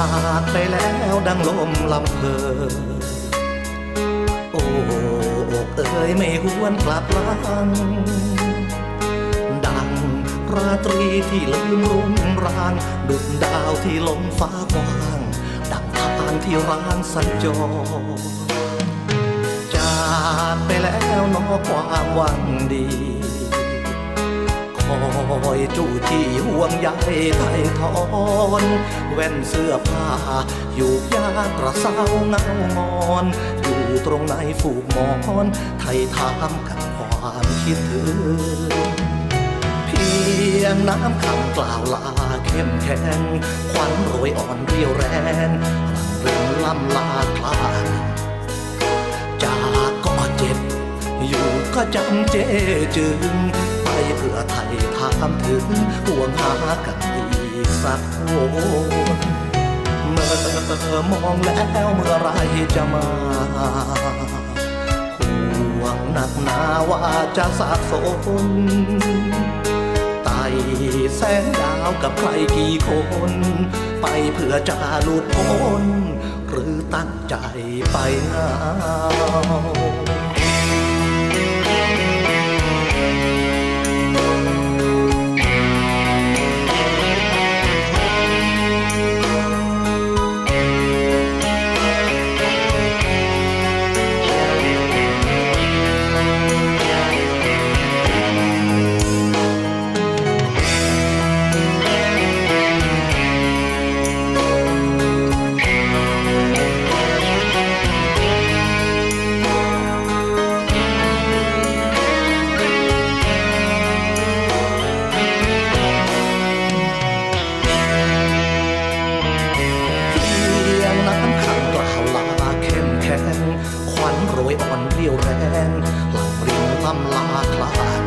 ากไปแล้วดังลมลำเพอโอ้อกเอ๋ยไม่หวนกลับลัง ดังราตรีที่ลืมรุ่งรางดุดดาวที่ลมฟ้ากว้าง ดังทางที่ร้างสัญจรจากไปแล้วนอความหวังดี อยจู้จี้ห่วงใยไทยทอนแว่นเสื้อผ้า อยู่ยากกระเซาเงางอน อยู่ตรงไหนฝูกหมอนไทยถามกับความคิดถึงเพียงน้ำคำกล่าวลาเข้มแข็งควันโรยอ่อนเรียวแรงลังเรืองล่ำลาคลานจากก็เจ็บ อยู่ก็จำเจจึง เพื่อไทยถามถึงห่วงหากันอีกสักคนเมื่อมองแล้วเมื่อไรจะมาห่วงหนักหนาว่าจะสับสนไต่แสงดาวกับใครกี่คน ไปเพื่อจะหลุดพ้นหรือตั้งใจไปเหงา ยอ่อนเรียวแรงหลังริมลำลาคลาน